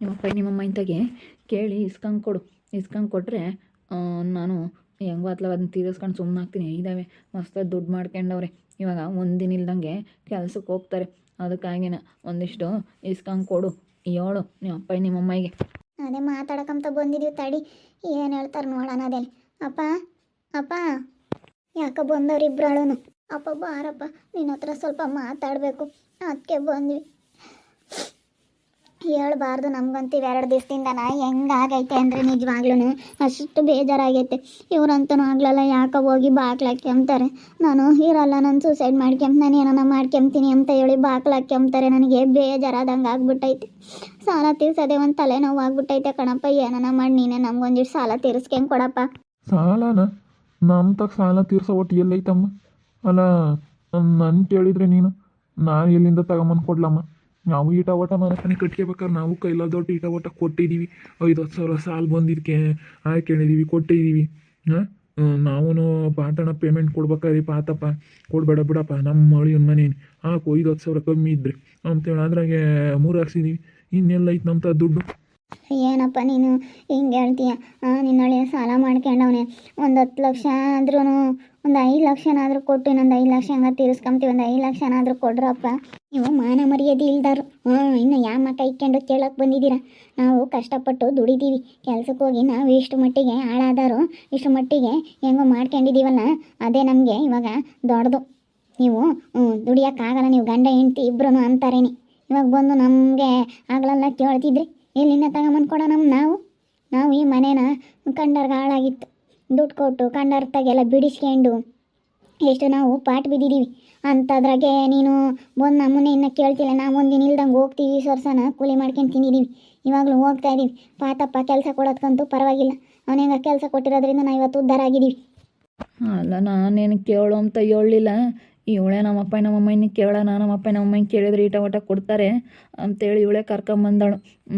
ನಿಮ್ಮಪ್ಪ ನಿಮ್ಮಮ್ಮ ಇಂತಾಗೆ ಕೇಳಿ ಇಸ್ಕಂಡು ಕೊಡು. ಇಸ್ಕಂಡು ಕೊಟ್ಟರೆ ನಾನು ಹೆಂಗೋ ಅತ್ಲ ಅದನ್ನ ತೀರಿಸ್ಕೊಂಡು ಸುಮ್ಮನೆ ಹಾಕ್ತೀನಿ ಇದ್ದಾವೆ ಮಸ್ತ್ ದುಡ್ಡು ಮಾಡ್ಕೊಂಡವ್ರೆ. ಇವಾಗ ಒಂದಿನ ಇಲ್ದಂಗೆ ಕೆಲ್ಸಕ್ಕೆ ಹೋಗ್ತಾರೆ. ಅದಕ್ಕಾಗಿನ ಒಂದಿಷ್ಟು ಇಸ್ಕಂಡು ಕೊಡು. ಹೇಳು ನಿಮ್ಮಪ್ಪ ನಿಮ್ಮಮ್ಮಗೆ ಅದೇ ಮಾತಾಡಕಂತ ಬಂದಿದ್ದೀವಿ ತಡಿ. ಏನು ಹೇಳ್ತಾರೆ ನೋಡೋಣ ಅದೇ ಅಪ್ಪ ಅಪ್ಪ. ಯಾಕ ಬಂದವ್ರು ಇಬ್ರಾಳುನು ಅಪ್ಪ ಬಾರಪ್ಪ ನಿನ್ನ ಹತ್ರ ಸ್ವಲ್ಪ ಮಾತಾಡಬೇಕು. ಅದಕ್ಕೆ ಬಂದ್ವಿ. ಹೇಳ್ಬಾರ್ದು? ನಮಗಂತೂ ಇವೆರಡು ದಿವಸದಿಂದ ನಾ ಹೆಂಗಾಗೈತೆ ಅಂದರೆ ನಿಜವಾಗ್ಲೂ ಅಷ್ಟು ಬೇಜಾರಾಗೈತೆ. ಇವ್ರಂತೂ ಆಗ್ಲಲ್ಲ, ಯಾಕೆ ಹೋಗಿ ಬಾಗ್ಲಾಕ್ಯಂತಾರೆ ನಾನು ಇರಲ್ಲ, ನಾನು ಸೂಸೈಡ್ ಮಾಡ್ಕೊಂತ ನಾನು ಏನಾನ ಮಾಡ್ಕೊಂತೀನಿ ಅಂತ ಹೇಳಿ ಬಾಗ್ಲಾಕ್ಯಂತಾರೆ ನನಗೆ ಬೇಜಾರಾದಂಗೆ ಆಗ್ಬಿಟ್ಟೈತೆ. ಸಾಲ ತೀರ್ಸೋದೇ ಒಂದು ತಲೆನೋವು ಆಗ್ಬಿಟ್ಟೈತೆ ಕಣಪ್ಪ. ಏನಾನ ಮಾಡಿ, ನೀನೇ ನಮ್ಗೊಂದಿಷ್ಟು ಸಾಲ ತೀರಿಸ್ಕೊಂಗೆ ಕೊಡಪ್ಪ. ಸಾಲನ? ನಮ್ಮ ತಗ ಸಾಲ ತೀರ್ಸೋ ಒಟ್ಟು ಎಲ್ಲೈತಮ್ಮ ಅಲ್ಲ ನನ್ನ ಕೇಳಿದ್ರೆ ನೀನು? ನಾನು ಎಲ್ಲಿಂದ ತಗೊಂಬಂದು ಕೊಡ್ಲಮ್ಮ? ನಾವು ಈಟ ಓಟ ಮನೆ ಕಟ್ಕೋಬೇಕಾದ್ರೆ ನಾವು ಕೈಲಾದೊಟ್ಟು ಈಟ ಓಟ ಕೊಟ್ಟಿದ್ದೀವಿ ಐದು ಹತ್ತು ಸಾವಿರ ಸಾಲ ಬಂದಿದ್ದಕ್ಕೆ ಹಾಕೊಂಡಿದ್ದೀವಿ ಕೊಟ್ಟಿದ್ದೀವಿ ಹಾಂ? ನಾವೂ ಪಾಟಣ ಪೇಮೆಂಟ್ ಕೊಡ್ಬೇಕಾದ್ರೆ ಪಾತಪ್ಪ, ಕೊಡಬೇಡ ಬಿಡಪ್ಪ, ನಮ್ಮ ಮಳಿಯನ್ ಮನೆ ಹಾಕು, ಐದು ಹತ್ತು ಸಾವಿರ ಕಮ್ಮಿ ಇದ್ರೆ. ಅಂತೇಳಿ ಅದ್ರಾಗೆ ಮೂರು ಹಾಕ್ಸಿದ್ದೀವಿ ಇನ್ನೆಲ್ಲೈತೆ ನಮ್ಮ ತ ದುಡ್ಡು. ಏನಪ್ಪ ನೀನು ಹಿಂಗೆ ಹೇಳ್ತೀಯ? ನಿನ್ನ ಹಳೆಯ ಸಾಲ ಮಾಡ್ಕೊಂಡವನೆ. ಒಂದು ಹತ್ತು ಲಕ್ಷ ಆದ್ರೂ ಒಂದು ಐದು ಲಕ್ಷನಾದರೂ ಕೊಟ್ಟು ಇನ್ನೊಂದು ಐದು ಲಕ್ಷ ಹಂಗೆ ತೀರಿಸ್ಕೊಂತೀವಿ. ಒಂದು ಐದು ಲಕ್ಷನಾದರೂ ಕೊಡ್ರಪ್ಪ. ನೀವು ಮಾನ ಮರ್ಯಾದೆ ಇಲ್ದಾರು. ಹ್ಞೂ ಇನ್ನು ಯಾವ ಮಾತ ಇಟ್ಕೊಂಡು ಕೇಳಕ್ಕೆ ಬಂದಿದ್ದೀರಾ? ನಾವು ಕಷ್ಟಪಟ್ಟು ದುಡಿದೀವಿ. ಕೆಲ್ಸಕ್ಕೆ ಹೋಗಿ ನಾವು ಇಷ್ಟು ಮಟ್ಟಿಗೆ ಹಾಳಾದಾರು, ಇಷ್ಟು ಮಟ್ಟಿಗೆ ಹೆಂಗೋ ಮಾಡ್ಕೊಂಡಿದ್ದೀವಲ್ಲ ಅದೇ ನಮಗೆ ಇವಾಗ ದೊಡ್ಡದು. ನೀವು, ಹ್ಞೂ ದುಡಿಯೋಕ್ಕಾಗಲ್ಲ ನೀವು ಗಂಡ, ಹೆಂಡ್ತಿ ಇಬ್ಬರೂ ಅಂತಾರೇನಿ. ಇವಾಗ ಬಂದು ನಮಗೆ ಆಗಲಲ್ಲ ಕೇಳ್ತಿದ್ರಿ? ಎಲ್ಲಿಂದ ತಗೊಂಬಂದು ಕೊಡ ನಮ್ಮ ನಾವು? ನಾವು ಈ ಮನೇನ ಕಂಡರ್ಗೆ ಹಾಳಾಗಿತ್ತು. ದುಡ್ಡು ಕೊಟ್ಟು, ಕಂಡರ್ತಾಗೆಲ್ಲ ಬಿಡಿಸ್ಕೊಂಡು, ಎಷ್ಟು ನಾವು ಪಾಟ್ ಬಿದ್ದಿದ್ದೀವಿ ಅಂಥದ್ರಾಗೆ ನೀನು ಬಂದು ನಮ್ಮನ್ನೇ ಇನ್ನೂ ಕೇಳ್ತಿಲ್ಲ. ನಾವು ಒಂದಿನ ಇಲ್ದಂಗೆ ಹೋಗ್ತೀವಿ ವರ್ಷನ ಕೂಲಿ ಮಾಡ್ಕೊಂಡು ತಿಂದಿದ್ದೀವಿ ಇವಾಗಲೂ ಹೋಗ್ತಾ ಇದ್ದೀವಿ ಪಾತಪ್ಪ ಕೆಲಸ ಕೊಡೋದ್ಕಂತೂ ಪರವಾಗಿಲ್ಲ. ಅವನಿಗೆ ಕೆಲಸ ಕೊಟ್ಟಿರೋದ್ರಿಂದ ನಾವು ಇವತ್ತು ಉದ್ಧಾರ ಆಗಿದ್ದೀವಿ. ಅಲ್ಲ, ನಾನೇನು ಕೇಳೋ ಅಂತ ಹೇಳಲಿಲ್ಲ. ಇವಳೆ ನಮ್ಮಪ್ಪ ನಮ್ಮಮ್ಮನ ಕೇಳ ನಮ್ಮಪ್ಪ ನಮ್ಮಮ್ಮನ ಕೇಳಿದ್ರೆ ಈಟ ಊಟ ಕೊಡ್ತಾರೆ ಅಂತೇಳಿ ಇವಳೇ ಕರ್ಕೊಂಬಂದಳು.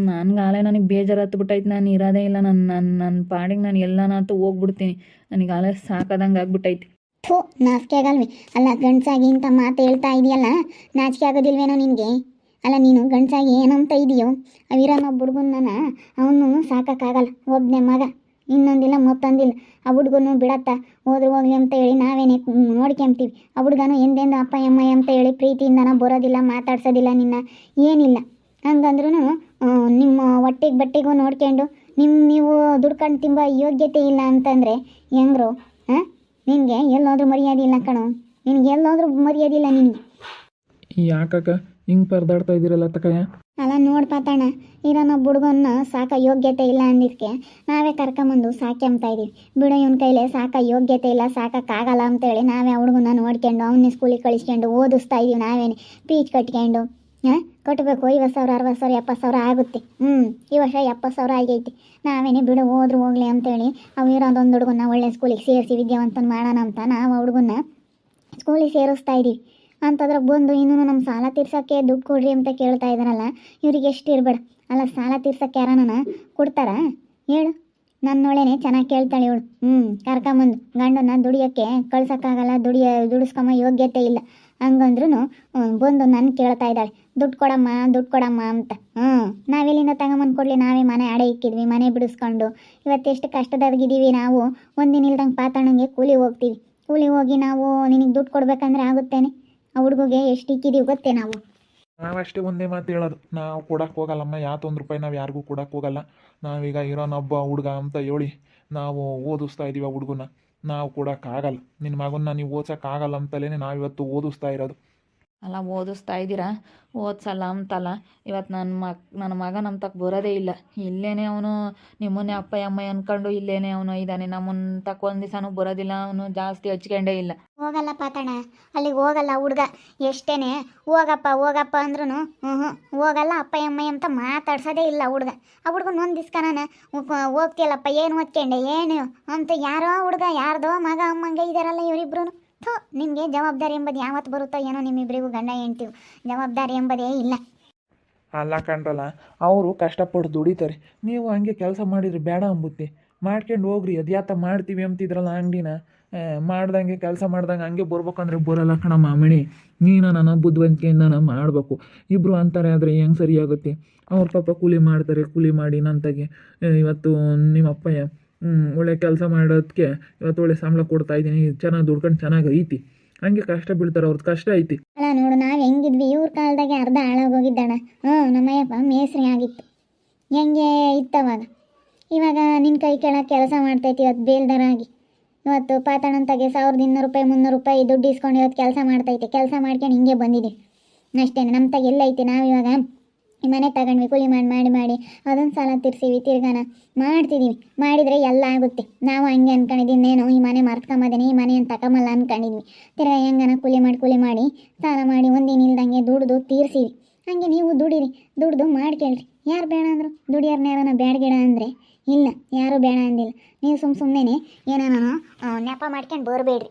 ನನ್ಗೆ ಆಲೇ ನನಗೆ ಬೇಜಾರು ಹತ್ಬಿಟ್ಟೈತೆ. ನಾನು ಇರೋದೇ ಇಲ್ಲ. ನನ್ನ ನನ್ನ ನನ್ನ ಪಾಡಿಗೆ ನಾನು ಎಲ್ಲನಾತು ಹೋಗ್ಬಿಡ್ತೀನಿ. ನನಗೆ ಆಲೇ ಸಾಕಾದಂಗೆ ಆಗ್ಬಿಟ್ಟೈತೆ. ಥೂ, ನಾಚಿಕೆ ಆಗಲ್ವಿ. ಅಲ್ಲ, ಗಂಡಸಾಗಿ ಇಂಥ ಮಾತು ಹೇಳ್ತಾ ಇದೆಯಲ್ಲ, ನಾಚಿಕೆ ಆಗೋದಿಲ್ವೇನೋ ನಿನಗೆ? ಅಲ್ಲ, ನೀನು ಗಂಡ್ಸಾಗಿ ಏನಂತ ಇದೆಯೋ ಅವಿರಮ್ಮ ಹುಡುಗನ ಅವನು ಸಾಕೋಕ್ಕಾಗಲ್ಲ. ಒಬ್ಬನೇ ಮಗ, ಇನ್ನೊಂದಿಲ್ಲ, ಮತ್ತೊಂದಿಲ್ಲ. ಆ ಹುಡುಗನು ಬಿಡತ್ತ, ಹೋದ್ರು ಹೋಗ್ಲಿ ಅಂತ ಹೇಳಿ ನಾವೇನೇ ನೋಡ್ಕೊಂತೀವಿ. ಆ ಹುಡುಗನು ಎಂದೆಂದು ಅಪ್ಪ, ಅಮ್ಮ ಅಂತ ಹೇಳಿ ಪ್ರೀತಿಯಿಂದನ ಬರೋದಿಲ್ಲ, ಮಾತಾಡ್ಸೋದಿಲ್ಲ ನಿನ್ನ. ಏನಿಲ್ಲ. ಹಂಗಂದ್ರೂ ನಿಮ್ಮ ಹೊಟ್ಟೆಗೆ ಬಟ್ಟೆಗೂ ನೋಡ್ಕೊಂಡು ನಿಮ್ಮ ನೀವು ದುಡ್ಕೊಂಡು ತಿಂಬ ಯೋಗ್ಯತೆ ಇಲ್ಲ ಅಂತಂದರೆ ಹೆಂಗ್ರು ಹಾಂ ನಿನಗೆ ಎಲ್ಲೋದ್ರೂ ಮರ್ಯಾದೆ ಇಲ್ಲ ಕಣೋ. ನಿನಗೆ ಎಲ್ಲೋದ್ರೂ ಮರ್ಯಾದೆ ಇಲ್ಲ ನಿನಗೆ. ಯಾಕಕ್ಕ? ಹಿಂಗೆ ಪರದಾಡ್ತಾ ಇದ್ದೀರಲ್ಲ ತಕಯ್ಯ? ಅಲ್ಲ ನೋಡ್ ಪಾತಣ್ಣ ಇರೋನ ಹುಡುಗನ್ನ ಸಾಕ ಯೋಗ್ಯತೆ ಇಲ್ಲ ಅಂದಿದ್ಕೆ ನಾವೇ ಕರ್ಕೊಂಬಂದು ಸಾಕೆಂಬ್ತಾ ಇದೀವಿ. ಬಿಡು ಇವನ ಕೈಲೇ ಸಾಕ ಯೋಗ್ಯತೆ ಇಲ್ಲ ಸಾಕಕ್ಕಾಗಲ್ಲ ಅಂತೇಳಿ ನಾವೇ ಆ ಹುಡುಗನ ನೋಡ್ಕೊಂಡು ಅವನ್ನೇ ಸ್ಕೂಲಿಗೆ ಕಳಿಸ್ಕೊಂಡು ಓದಿಸ್ತಾ ಇದೀವಿ ನಾವೇನೆ. ಪೀಚ್ ಕಟ್ಕೊಂಡು. ಹಾಂ? ಕಟ್ಟಬೇಕು ಐವತ್ತು ಸಾವಿರ, ಅರವತ್ತು ಸಾವಿರ, ಎಪ್ಪತ್ತು ಸಾವಿರ ಆಗುತ್ತೆ. ಹ್ಞೂ ಈ ವರ್ಷ ಎಪ್ಪತ್ತು ಸಾವಿರ ಆಗೈತಿ. ನಾವೇನೆ ಬಿಡು, ಹೋದ್ರು ಹೋಗ್ಲಿ ಅಂತೇಳಿ ಅವು ಇರೋದೊಂದು ಹುಡುಗನ್ನ ಒಳ್ಳೆ ಸ್ಕೂಲಿಗೆ ಸೇರಿಸಿ ವಿದ್ಯಾವಂತನ ಮಾಡೋಣ ಅಂತ ನಾವು ಆ ಹುಡುಗನ್ನ ಸ್ಕೂಲಿಗೆ ಸೇರಿಸ್ತಾ ಇದ್ದೀವಿ ಅಂತಂದ್ರೆ ಬಂದು ಇನ್ನೂ ನಮ್ಮ ಸಾಲ ತೀರ್ಸೋಕ್ಕೆ ದುಡ್ಡು ಕೊಡ್ರಿ ಅಂತ ಕೇಳ್ತಾ ಇದ್ದಾರಲ್ಲ ಇವ್ರಿಗೆ ಎಷ್ಟು ಇರಬೇಡ. ಅಲ್ಲ, ಸಾಲ ತೀರ್ಸೋಕ್ಕೆ ಯಾರನ ಕೊಡ್ತಾರಾ? ಹೇಳು. ನನ್ನೊಳೇನೆ ಚೆನ್ನಾಗಿ ಕೇಳ್ತಾಳೆ ಇವಳು. ಹ್ಞೂ ಕರ್ಕೊಂಬಂದು. ಗಂಡನ ದುಡಿಯೋಕ್ಕೆ ಕಳ್ಸೋಕ್ಕಾಗಲ್ಲ, ದುಡಿಯ, ದುಡಿಸ್ಕೊಂಬ ಯೋಗ್ಯತೆ ಇಲ್ಲ. ಹಂಗಂದ್ರೂ ಬಂದು ನನ್ನ ಕೇಳ್ತಾ ಇದ್ದಾಳೆ ದುಡ್ಡು ಕೊಡಮ್ಮ ದುಡ್ಡು ಕೊಡಮ್ಮ ಅಂತ. ಹ್ಞೂ ನಾವೆಲ್ಲಿಂದ ತಗೊಂಬಂದು ಕೊಡಲಿ? ನಾವೇ ಮನೆ ಅಡೆ ಇಕ್ಕಿದ್ವಿ, ಮನೆ ಬಿಡಿಸ್ಕೊಂಡು. ಇವತ್ತೆಷ್ಟು ಕಷ್ಟದಾಗಿದ್ದೀವಿ ನಾವು. ಒಂದಿನ ಇಲ್ದಂಗೆ ಪಾತಣ್ಣಂಗೆ ಕೂಲಿ ಹೋಗ್ತೀವಿ. ಕೂಲಿ ಹೋಗಿ ನಾವು ನಿನಗೆ ದುಡ್ಡು ಕೊಡ್ಬೇಕಂದ್ರೆ ಆಗುತ್ತೇನೆ? ಆ ಹುಡುಗಗೆ ಎಷ್ಟು ಇಕ್ಕಿದೀವಿ ಗೊತ್ತೇ ನಾವು? ನಾವಷ್ಟೇ ಒಂದೇ ಮಾತು ಹೇಳೋದು. ನಾವು ಕೊಡಕ್ಕೆ ಹೋಗಲ್ಲಮ್ಮ. ಯಾತೊಂದು ರೂಪಾಯಿ ನಾವು ಯಾರಿಗೂ ಕೊಡಕ್ಕೆ ಹೋಗಲ್ಲ. ನಾವೀಗ ಇರೋನೊಬ್ಬ ಹುಡುಗ ಅಂತ ಹೇಳಿ ನಾವು ಓದಿಸ್ತಾ ಇದ್ದೀವಿ ಆ ಹುಡುಗನ. ನಾವು ಕೊಡೋಕ್ಕಾಗಲ್ಲ ನಿನ್ನ ಮಗನ್ನ ನೀವು ಓದ್ಸೋಕ್ಕಾಗಲ್ಲ ಅಂತಲೇ ನಾವಿವತ್ತು ಓದಿಸ್ತಾ ಇರೋದು. ಅಲ್ಲ, ಓದಿಸ್ತಾ ಇದ್ದೀರಾ? ಓದ್ಸಲ್ಲ, ಅಂತಲ್ಲ. ಇವತ್ತು ನನ್ನ ಮಕ್ ನನ್ನ ಮಗ ನಮ್ಮ ತಕ್ಕ ಬರೋದೇ ಇಲ್ಲ. ಇಲ್ಲೇನೆ ಅವನು, ನಿಮ್ಮನ್ನೇ ಅಪ್ಪ ಅಮ್ಮ ಅನ್ಕೊಂಡು ಇಲ್ಲೇನೆ ಅವನು ಇದ್ದಾನೆ ನಮ್ಮನ್ನ ತಕ್ಕ ಒಂದು ದಿವಸನೂ ಬರೋದಿಲ್ಲ, ಅವನು ಜಾಸ್ತಿ ಹಚ್ಕೊಂಡೇ ಇಲ್ಲ. ಹೋಗಲ್ಲ ಪಾತಣ್ಣ ಅಲ್ಲಿಗೆ ಹೋಗಲ್ಲ ಹುಡುಗ. ಎಷ್ಟೇನೆ, ಹೋಗಪ್ಪ ಹೋಗಪ್ಪ ಅಂದ್ರೂ ಹ್ಞೂ ಹ್ಞೂ ಹೋಗಲ್ಲ ಅಪ್ಪ ಅಮ್ಮ ಅಂತ ಮಾತಾಡ್ಸೋದೇ ಇಲ್ಲ ಹುಡುಗ. ಆ ಹುಡುಗನ ಒಂದು ದಿಸ್ಕನ ಹೋಗ್ತಿಯಲ್ಲಪ್ಪ, ಏನು ಓದ್ಕೊಂಡೆ, ಏನು ಅಂತ ಯಾರೋ ಹುಡುಗ, ಯಾರ್ದೋ ಮಗ, ಅಮ್ಮಂಗೆ ಇದಾರಲ್ಲ ಇವರಿಬ್ರು ಥೂ ನಿಮಗೆ ಜವಾಬ್ದಾರಿ ಎಂಬುದು ಯಾವತ್ತು ಬರುತ್ತೋ ಏನೋ ನಿಮ್ಮಿಬ್ಬರಿಗೂ ಗಂಡ ಹೆಂಡ್ತೀವಿ ಜವಾಬ್ದಾರಿ ಎಂಬುದೇ ಇಲ್ಲ. ಅಲ್ಲ ಕಂಡ್ರಲ್ಲ, ಅವರು ಕಷ್ಟಪಟ್ಟು ದುಡಿತಾರೆ. ನೀವು ಹಂಗೆ ಕೆಲಸ ಮಾಡಿದ್ರೆ ಬೇಡ ಅಂಬುತ್ತೆ. ಮಾಡ್ಕೊಂಡು ಹೋಗ್ರಿ, ಅದ್ಯಾತ ಮಾಡ್ತೀವಿ ಅಂತಿದ್ರಲ್ಲ ಅಂಗಡಿನ? ಮಾಡ್ದಂಗೆ ಕೆಲಸ ಮಾಡ್ದಂಗೆ ಹಂಗೆ ಬರ್ಬೇಕಂದ್ರೆ ಬರಲ್ಲ ಕಣ ಮಾಮಣಿ. ನೀನು ನನ್ನ ಬುದ್ಧಿವಂತಿಕೆಯಿಂದ ನಾನು ಮಾಡಬೇಕು. ಇಬ್ಬರು ಅಂತಾರೆ ಆದರೆ ಹೆಂಗೆ ಸರಿಯಾಗುತ್ತೆ? ಅವ್ರ ಪಾಪ ಕೂಲಿ ಮಾಡ್ತಾರೆ, ಕೂಲಿ ಮಾಡಿ ನಂತಾಗೆ. ಇವತ್ತು ನಿಮ್ಮ ಅಪ್ಪಯ್ಯ ಒಳ್ಳೆ ಕೆಲಸ ಮಾಡೋದಕ್ಕೆ ಇವತ್ತು ಒಳ್ಳೆ ಸಂಬಳ ಕೊಡ್ತಾ ಇದ್ದೀನಿ. ಚೆನ್ನಾಗಿ ದುಡ್ಕೊಂಡು ಚೆನ್ನಾಗಿ ಐತಿ. ಹಂಗೆ ಕಷ್ಟ ಬೀಳ್ತಾರೆ ಅವ್ರದ್ದು ಕಷ್ಟ ಐತಿ. ಅಲ್ಲ ನೋಡು, ನಾವು ಹೆಂಗಿದ್ವಿ? ಇವ್ರ ಕಾಲದಾಗೆ ಅರ್ಧ ಹಾಳಾಗೋಗಿದ್ದಣ ಹ್ಞೂ, ನಮ್ಮಯ್ಯಪ್ಪ ಮೇಸ್ರಿ ಆಗಿತ್ತು. ಹೆಂಗೆ ಇತ್ತವಾಗ? ಇವಾಗ ನಿನ್ನ ಕೈ ಕೆಳಗೆ ಕೆಲಸ ಮಾಡ್ತೈತಿ ಇವತ್ತು ಬೇಲ್ದಾರ ಆಗಿ. ಇವತ್ತು ಪಾತಾಣಂತಾಗೆ ಸಾವಿರದ ಇನ್ನೂರು ರೂಪಾಯಿ, ಮುನ್ನೂರು ರೂಪಾಯಿ ದುಡ್ಡು ಇಸ್ಕೊಂಡು ಇವತ್ತು ಕೆಲಸ ಮಾಡ್ತೈತೆ. ಕೆಲಸ ಮಾಡ್ಕೊಂಡು ಹಿಂಗೆ ಬಂದಿದೆ. ಅಷ್ಟೇ ನಮ್ಮ ತಾಗ ಎಲ್ಲೈತಿ ನಾವು ಇವಾಗ ಈ ಮನೆ ತಗೊಂಡ್ವಿ ಕೂಲಿ ಮಾಡಿ ಮಾಡಿ ಮಾಡಿ. ಅದೊಂದು ಸಾಲ ತೀರ್ಸಿವಿ, ತಿರ್ಗಾನ. ಮಾಡ್ತಿದ್ದೀವಿ ಮಾಡಿದರೆ ಎಲ್ಲ ಆಗುತ್ತೆ. ನಾವು ಹಂಗೆ ಅನ್ಕೊಂಡಿದ್ದೀನೇನು ಈ ಮನೆ ಮರ್ತ್ಕೊಂಬದೇನೆ, ಈ ಮನೆಯನ್ನು ತಗೊಂಬಲ್ಲ ಅಂದ್ಕೊಂಡಿದ್ವಿ ತಿರ್ಗಾ ಹೆಂಗನ ಕೂಲಿ ಮಾಡಿ ಕೂಲಿ ಮಾಡಿ ಸಾಲ ಮಾಡಿ ಒಂದಿನ ಇಲ್ದಂಗೆ ದುಡ್ದು ತೀರ್ಸಿವಿ. ಹಂಗೆ ನೀವು ದುಡೀರಿ. ದುಡ್ದು ಮಾಡ್ಕೇಳ್ರಿ ಯಾರು ಬೇಡ ಅಂದರು? ದುಡಿಯೋರ್ನ ಯಾರನ್ನ ಬೇಡಗಿಡ ಅಂದರೆ? ಇಲ್ಲ. ಯಾರೂ ಬೇಡ ಅಂದಿಲ್ಲ. ನೀವು ಸುಮ್ಮ ಸುಮ್ಮನೆ ಏನಾನ ನೆಪ ಮಾಡ್ಕೊಂಡು ಬರಬೇಡ್ರಿ.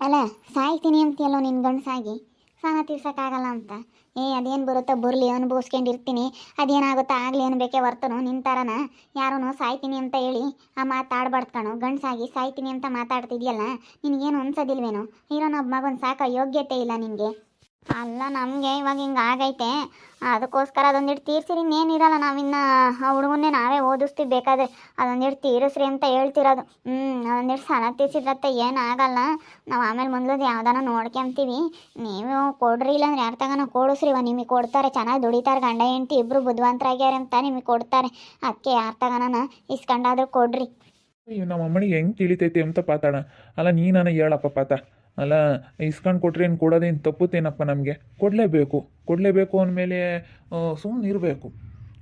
ಅಲ್ಲ, ಸಾಯ್ತೀನಿ ಅಂತೀಯಲ್ಲೋ ನಿನ್ನ ಗಂಡಸಾಗಿ? ಸಾಲ ತೀರ್ಸೋಕ್ಕಾಗಲ್ಲ ಅಂತ. ಏ, ಅದೇನು ಬರುತ್ತೋ ಬರಲಿ, ಅನುಭವಿಸ್ಕೊಂಡಿರ್ತೀನಿ. ಅದೇನಾಗುತ್ತೋ ಆಗಲಿ ಅನ್ಬೇಕೆ ಹೊರ್ತನು ನಿನ್ನ ಥರನ ಯಾರೂ ಸಾಯ್ತೀನಿ ಅಂತ ಹೇಳಿ ಆ ಮಾತಾಡ್ಬಾರ್ದು ಕಣು. ಗಂಡಸಾಗಿ ಸಾಯ್ತೀನಿ ಅಂತ ಮಾತಾಡ್ತಿದ್ಯಲ್ಲ, ನಿನಗೇನು ಅನ್ಸೋದಿಲ್ವೇನೋ? ಇರೋನೊಬ್ಬ ಮಗನ ಸಾಕೋ ಯೋಗ್ಯತೆ ಇಲ್ಲ ನಿನಗೆ. ಅಲ್ಲ, ನಮಗೆ ಇವಾಗ ಹಿಂಗೆ ಆಗೈತೆ. ಅದಕ್ಕೋಸ್ಕರ ಅದೊಂದಿಟ್ಟು ತೀರ್ಸಿರಿ ಇನ್ನೇನಿರಲ್ಲ ನಾವಿನ್ನು ಆ ಹುಡುಗನ್ನೇ ನಾವೇ ಓದಿಸ್ತೀವಿ, ಬೇಕಾದ್ರೆ. ಅದೊಂದಿಟ್ಟು ತೀರಿಸ್ರಿ ಅಂತ ಹೇಳ್ತಿರೋದು. ಹ್ಞೂ ಅದೊಂದಿಟ್ಟು ಸಾಲ ತೀರ್ಸಿದ್ರತ್ತೆ ಏನಾಗಲ್ಲ ನಾವು ಆಮೇಲೆ ಮೊದಲು ಯಾವ್ದಾನ ನೋಡ್ಕೊಂತೀವಿ. ನೀವು ಕೊಡ್ರಿ, ಇಲ್ಲಾಂದ್ರೆ ಯಾರು ಕೊಡಿಸ್ರಿ. ಇವಾಗ ನಿಮಗೆ ಕೊಡ್ತಾರೆ, ಚೆನ್ನಾಗಿ ದುಡಿತಾರೆ, ಗಂಡ ಹೆಂಡತಿ ಇಬ್ಬರು ಬುದ್ಧಿವಂತರಾಗ್ಯಾರ ಅಂತ ನಿಮಗೆ ಕೊಡ್ತಾರೆ. ಅದಕ್ಕೆ ಯಾರು ತಗೋನ ಇಸ್ಕೊಂಡಾದ್ರೂ ಕೊಡ್ರಿ. ನಮ್ಮ ಅಮ್ಮನಿಗೆ ಹೆಂಗೆ ತಿಳಿತೈತಿ ಅಂತ ಪಾತಾಣ ಅಲ್ಲ ನೀನು ಹೇಳಪ್ಪ ಪಾತ. ಅಲ್ಲ ಇಸ್ಕೊಂಡು ಕೊಟ್ರಿ ಏನು ಕೊಡೋದೇನು ತಪ್ಪುತ್ತೇನಪ್ಪ ನಮಗೆ? ಕೊಡಲೇಬೇಕು. ಕೊಡಲೇಬೇಕು ಅಂದಮೇಲೆ ಸುಮ್ಮನೆ ಇರಬೇಕು.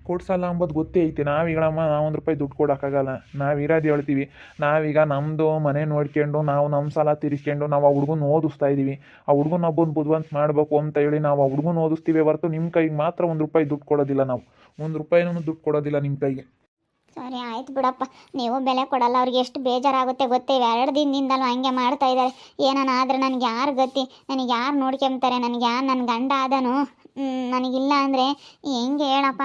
ಕೊಡ್ಸಲ್ಲ ಅಂಬೋದು ಗೊತ್ತೇ ಐತಿ. ನಾವೀಗಳಮ್ಮ ನಾವು ಒಂದು ರೂಪಾಯಿ ದುಡ್ಡು ಕೊಡೋಕ್ಕಾಗಲ್ಲ. ನಾವು ಇರೋದು ಹೇಳ್ತೀವಿ. ನಾವೀಗ ನಮ್ಮದು ಮನೆ ನೋಡ್ಕೊಂಡು, ನಾವು ನಮ್ಮ ಸಾಲ ತೀರಿಸ್ಕೊಂಡು, ನಾವು ಆ ಹುಡುಗನ ಓದಿಸ್ತಾ ಇದ್ದೀವಿ ಆ ಹುಡುಗನ ಹಬ್ಬನ ಬುದ್ಧಿವಂತ ಮಾಡಬೇಕು ಅಂತ ಹೇಳಿ ನಾವು ಆ ಹುಡುಗನ ಓದಿಸ್ತೀವಿ ಹೊರತು ನಿಮ್ಮ ಕೈಗೆ ಮಾತ್ರ ಒಂದು ರೂಪಾಯಿ ದುಡ್ಡು ಕೊಡೋದಿಲ್ಲ ನಾವು. ಒಂದು ರೂಪಾಯಿನೂ ದುಡ್ಡು ಕೊಡೋದಿಲ್ಲ ನಿಮ್ಮ ಕೈಗೆ. ಸರಿ, ಆಯ್ತು ಬಿಡಪ್ಪ. ನೀವು ಬೆಲೆ ಕೊಡಲ್ಲ, ಅವ್ರಿಗೆ ಎಷ್ಟು ಬೇಜಾರಾಗುತ್ತೆ ಗೊತ್ತೇ? ಎರಡು ದಿನದಿಂದಲೂ ಹಂಗೆ ಮಾಡ್ತಾ ಇದ್ದಾರೆ. ಏನಾನ ಆದರೆ ನನಗೆ ಯಾರು ಗತಿ? ನನಗೆ ಯಾರು ನೋಡ್ಕೊಂತಾರೆ ನನಗೆ ಯಾರು ನನ್ನ ಗಂಡ ಆದನು? ನನಗಿಲ್ಲ ಅಂದರೆ ಹೆಂಗೆ ಹೇಳಪ್ಪ?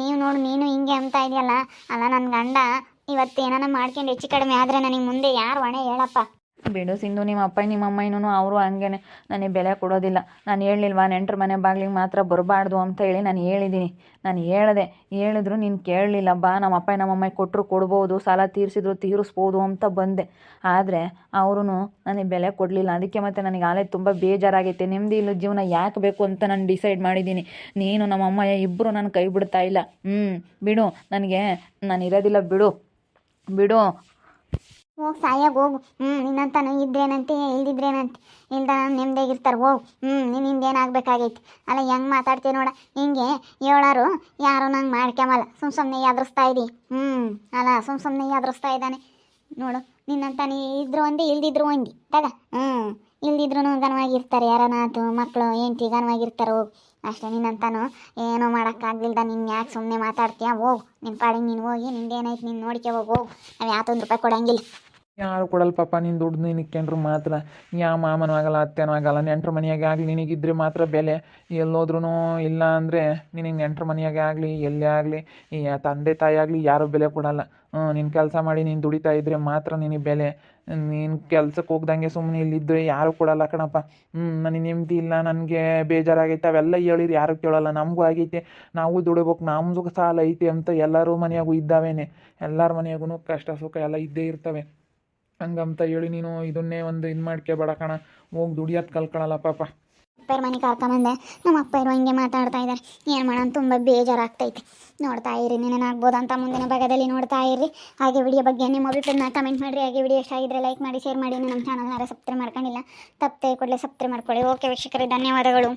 ನೀವು ನೋಡು, ನೀನು ಹಿಂಗೆ ಅಂತ ಇದೆಯಲ್ಲ? ಅಲ್ಲ ನನ್ನ ಗಂಡ ಇವತ್ತು ಏನಾನ ಮಾಡ್ಕೊಂಡು ಹೆಚ್ಚು ಕಡಿಮೆ ಆದರೆ ನನಗೆ ಮುಂದೆ ಯಾರು ಹೊಣೆ ಹೇಳಪ್ಪ? ಬಿಡು ಸಿಂಧು, ನಿಮ್ಮ ಅಪ್ಪ, ನಿಮ್ಮ ಅಮ್ಮನೂ ಅವರು ಹಂಗೇನೆ. ನನಗೆ ಬೆಲೆ ಕೊಡೋದಿಲ್ಲ. ನಾನು ಹೇಳಿಲ್ವಾ ನೆಂಟ್ರ ಮನೆ ಬಾಗಿಲಿಗೆ ಮಾತ್ರ ಬರಬಾರ್ದು ಅಂತ ಹೇಳಿ ನಾನು ಹೇಳಿದ್ದೀನಿ ನಾನು ಹೇಳಿದೆ, ಹೇಳಿದ್ರು ನೀನು ಕೇಳಲಿಲ್ಲ, ಬಾ, ನಮ್ಮ ಅಪ್ಪ, ನಮ್ಮ ಅಮ್ಮ ಕೊಟ್ಟರು ಕೊಡ್ಬೋದು, ಸಾಲ ತೀರಿಸಿದ್ರು ತೀರಿಸ್ಬೋದು ಅಂತ ಬಂದೆ. ಆದರೆ ಅವರು ನನಗೆ ಬೆಲೆ ಕೊಡಲಿಲ್ಲ. ಅದಕ್ಕೆ ಮತ್ತೆ ನನಗೆ ಆಲೇ ತುಂಬ ಬೇಜಾರಾಗೈತೆ. ನೆಮ್ಮದಿ ಇಲ್ಲ ಜೀವನ ಯಾಕೆ ಬೇಕು ಅಂತ ನಾನು ಡಿಸೈಡ್ ಮಾಡಿದ್ದೀನಿ ನೀನು, ನಮ್ಮ ಅಮ್ಮಯ್ಯ ಇಬ್ಬರು ನಾನು ಕೈ ಬಿಡ್ತಾ ಇಲ್ಲ. ಹ್ಞೂ ಬಿಡು, ನನಗೆ ನಾನು ಇರೋದಿಲ್ಲ, ಬಿಡು. ಬಿಡು ಹೋಗಿ ಸಾಯಾಗ ಹೋಗು. ಹ್ಞೂ ನಿನ್ನಂತಾನು ಇದ್ರೇನಂತೆ, ಇಲ್ದಿದ್ರೇನಂತೆ. ಇಲ್ದ ನೆಮ್ಮದಿಯಾಗಿರ್ತಾರೆ ಹೋಗು. ಹ್ಞೂ ನಿನ್ನಿಂದ ಏನಾಗಬೇಕಾಗೈತಿ? ಅಲ್ಲ, ಹೆಂಗೆ ಮಾತಾಡ್ತೀವಿ ನೋಡ. ಹಿಂಗೆ ಹೇಳೋರು ಯಾರು ನಂಗೆ ಮಾಡ್ಕೊಂಬಲ್ಲ ಸುಮ್ ಸುಮ್ಮನೆ ಎದುರಿಸ್ತಾ ಇದ್ದಿ ಹ್ಞೂ ಅಲ್ಲ, ಸುಮ್ ಸುಮ್ಮನೆ ಎದುರಿಸ್ತಾ ಇದ್ದಾನೆ. ನೋಡು, ನಿನ್ನಂತಾನೆ ಇದ್ರು ಒಂದೇ, ಇಲ್ದಿದ್ರು ಒಂದಿ. ತಗ. ಹ್ಞೂ ಇಲ್ದಿದ್ರು ಘನವಾಗಿರ್ತಾರೆ ಯಾರನ ಆತು ಮಕ್ಕಳು ಹೆಂಡ್ತಿ ಘನವಾಗಿರ್ತಾರೆ, ಹೋಗು. ಅಷ್ಟೇ, ನಿನ್ನಂತಾನು ಏನೋ ಮಾಡೋಕ್ಕಾಗ್ಲಿಲ್ದ ನಿನ್ನ ಯಾಕೆ ಸುಮ್ಮನೆ ಮಾತಾಡ್ತೀಯ? ಹೋಗು. ನಿನ್ನ ಪಾಡಿಗೆ ನೀನು ಹೋಗಿ ನಿಂದೇನಾಯ್ತು ನೀನು ನೋಡ್ಕೆ ಹೋಗು ಹೋಗು. ನಾವು ರೂಪಾಯಿ ಕೊಡಂಗಿಲ್ಲ. ಯಾರು ಕೊಡಲ್ಲ ಪಾಪ ನೀನು ದುಡ್ಡು ನೀನು ಮಾತ್ರ. ಯಾವ ಮಾಮನೂ ಆಗಲ್ಲ, ಅತ್ತೆನೂ ಆಗಲ್ಲ ನೆಂಟ್ರ ಮನೆಯಾಗೆ ಆಗಲಿ, ನಿನಗಿದ್ರೆ ಮಾತ್ರ ಬೆಲೆ. ಎಲ್ಲೋದ್ರೂ ಇಲ್ಲ ಅಂದರೆ ನಿನಗೆ ನೆಂಟ್ರ ಮನೆಯಾಗೆ ಆಗಲಿ, ಎಲ್ಲೇ ಆಗಲಿ, ಈ ತಂದೆ ತಾಯಿ ಆಗಲಿ ಯಾರೂ ಬೆಲೆ ಕೊಡಲ್ಲ. ಹ್ಞೂ ನೀನು ಕೆಲಸ ಮಾಡಿ, ನೀನು ದುಡಿತಾ ಇದ್ದರೆ ಮಾತ್ರ ನಿನಗೆ ಬೆಲೆ. ನೀನು ಕೆಲ್ಸಕ್ಕೆ ಹೋಗ್ದಂಗೆ ಸುಮ್ಮನೆ ಇಲ್ಲಿದ್ದರೆ ಯಾರೂ ಕೊಡಲ್ಲ ಕಣಪ್ಪ. ಹ್ಞೂ ನನಗೆ ನೆಮ್ಮದಿ ಇಲ್ಲ, ನನಗೆ ಬೇಜಾರಾಗೈತೆ, ಅವೆಲ್ಲ ಹೇಳಿರಿ, ಯಾರೂ ಕೇಳಲ್ಲ. ನಮಗೂ ಆಗೈತೆ, ನಾವು ದುಡಿಬೇಕು ನಮ್ಮದು ಸಾಲ ಐತೆ ಅಂತ ಎಲ್ಲರೂ ಮನೆಯಾಗೂ ಇದ್ದಾವೇನೆ. ಎಲ್ಲರ ಮನೆಯಾಗೂ ಕಷ್ಟ ಸುಖ ಎಲ್ಲ ಇದ್ದೇ ಇರ್ತವೆ. ಹಂಗಂತ ಹೇಳಿ ನೀನು ಇದನ್ನೇ ಒಂದು ಇದು ಮಾಡ್ಕೋಬೇಡ ಕಣ. ಹೋಗಿ ದುಡಿಯೋದು ಕಲ್ಕೊಳಲ್ಲ ಪಾಪ. ಅಪ್ಪರ ಮನೆ ಕರ್ಕೊಂಬಂದೆ ನಮ್ಮ ಅಪ್ಪರು ಹಿಂಗೆ ಮಾತಾಡ್ತಾ ಇದ್ದಾರೆ ಏನು ಮಾಡೋಣ? ತುಂಬ ಬೇಜಾರಾಗ್ತೈತೆ. ನೋಡ್ತಾ ಇರಿ ಆಗ್ಬೋದು ಅಂತ ಮುಂದಿನ ಭಾಗದಲ್ಲಿ ನೋಡ್ತಾ ಇರಿ. ಹಾಗೆ ವಿಡಿಯೋ ಬಗ್ಗೆ ನಿಮ್ಮ ಅಭಿಪ್ರಾಯನ ಕಮೆಂಟ್ ಮಾಡಿರಿ. ಹಾಗೆ ವಿಡಿಯೋ ಇಷ್ಟ ಆಗಿದ್ರೆ ಲೈಕ್ ಮಾಡಿ ಶೇರ್ ಮಾಡಿ. ನಮ್ಮ ಚಾನಲ್ನಾರ ಸಬ್ಸ್ಕ್ರೈಬ್ ಮಾಡ್ಕೊಂಡಿಲ್ಲ. ತಪ್ಪದೆ ಕೂಡಲೇ ಸಬ್ಸ್ಕ್ರೈಬ್ ಮಾಡ್ಕೊಳ್ಳಿ. ಓಕೆ ವೀಕ್ಷಕರೇ, ಧನ್ಯವಾದಗಳು.